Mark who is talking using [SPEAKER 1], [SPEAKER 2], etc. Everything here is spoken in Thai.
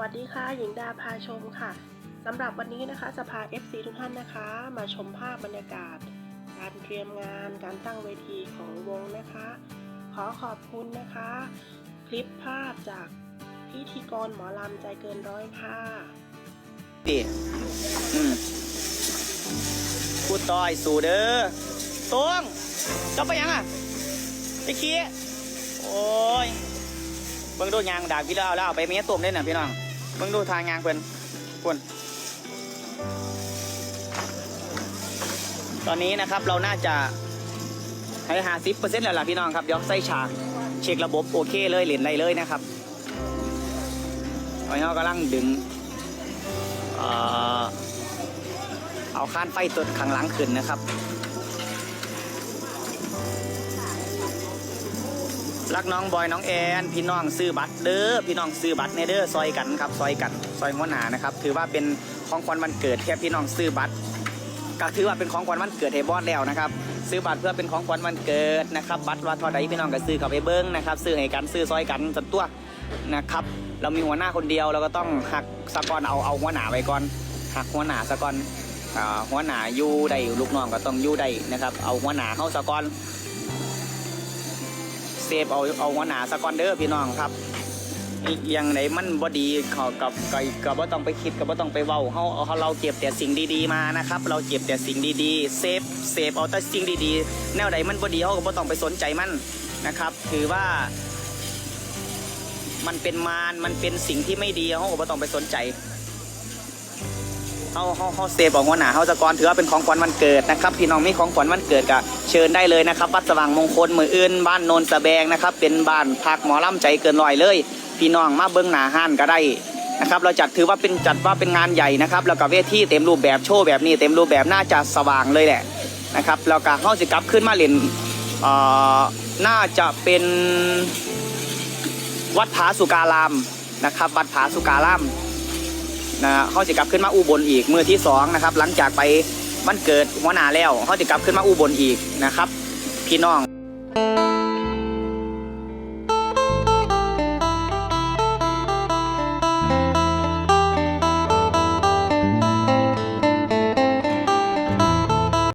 [SPEAKER 1] วัสดีค่ะ หญิงดาพาชมค่ะสำหรับวันนี้นะคะจะพา FC ทุกท่านนะคะ มาชมภาพบรรยากาศ การเตรียมงานการตั้งเวทีของวงนะคะ ขอขอบคุณนะคะ คลิปภาพจากพิธีกรหมอลำใจเกินร้อยค่ะ
[SPEAKER 2] ดิพูดต่อยสู่เด้อตวงจ้าไปยังอะไปขี้โอ้ยเบิ่งดูยางดาบพี่แล้วแล้วเอาไปเมียตุ่มได้น่ะพี่น้อง เบิ่งดูทางยางเพิ่นพุ่นตอนนี้นะครับเราน่าจะให้หาสิบเปอร์เซ็นต์แล้วล่ะพี่น้องครับยวใส่ฉากเช็คระบบโอเคเลยเหรียญไรเลยนะครับตอนนี้เรากำลังดึงเอ่อเอาข้านไฟตัวข้างหลังขึ้นนะครับ รักน้องบอยน้องแอนพี่น้องซื้อบัตรเด้อพี่น้องซื้อบัตรในเด้อซอยกันครับซอยกันซอยหัวหนานะครับ ถือว่าเป็นของขวัญวันเกิดแค่พี่น้องซื้อบัตรก็ถือว่าเป็นของขวัญวันเกิดให้บอสแล้วนะครับซื้อบัตรเพื่อเป็นของขวัญวันเกิดนะครับบัตรว่าท่าใดพี่น้องก็ซื้อเข้าไปเบิ้งนะครับซื้อให้กันซื้อซอยกันสันตัวนะครับเรามีหัวหน้าคนเดียวเราก็ต้องหักสะกอนเอาเอาหัวหนาไว้ก่อนหักหัวหนาสะกอนหัวหนาอยู่ได้ลูกน้องก็ต้องอยู่ได้นะครับเอาหัวหน้าเข้าสะกอน ซฟเอาเอาหัวหนาสะกอนเด้อพี่น้องครับอย่างไหนมันบ่ดีเขากับกับกับบ่ต้องไปคิดกับบ่าต้องไปเว้าเฮาเอาเราเก็บแต่สิ่งดีๆมานะครับ เราเก็บแต่สิ่งดีๆ เซฟเซฟเอาแต่สิ่งดีๆ แนวใดมันบ่ดีเฮาก็บ่ต้องไปสนใจมันนะครับ ถือว่า มันเป็นมารมันเป็นสิ่งที่ไม่ดีเฮาก็บ่ต้องไปสนใจ เฮาเฮาเฮาเซฟเอาหัวหน้าเฮาสะกอนถือว่าเป็นของขวัญวันเกิดนะครับพี่น้องมีของขวัญวันเกิดก็เชิญได้เลยนะครับวัดสว่างมงคลมืออื่นบ้านโนนสะแบงนะครับเป็นบ้านพักหมอลำใจเกินร้อยเลย พี่น้องมาเบิ้งหนาห้านก็ได้นะครับเราจัดถือว่าเป็นจัดว่าเป็นงานใหญ่นะครับแล้วก็เวทีเต็มรูปแบบโชว์แบบนี้เต็มรูปแบบน่าจะสว่างเลยแหละนะครับแล้วก็เฮาสิกลับขึ้นมาเล่นน่าจะเป็นวัดผาสุการามนะครับวัดผาสุการาม นะเขาจะกลับขึ้นมาอุบลอีกมือที่สองนะครับหลังจากไปวันเกิดหัวหน้าแล้วเขาจะกลับขึ้นมาอุบลอีกนะครับ พี่น้อง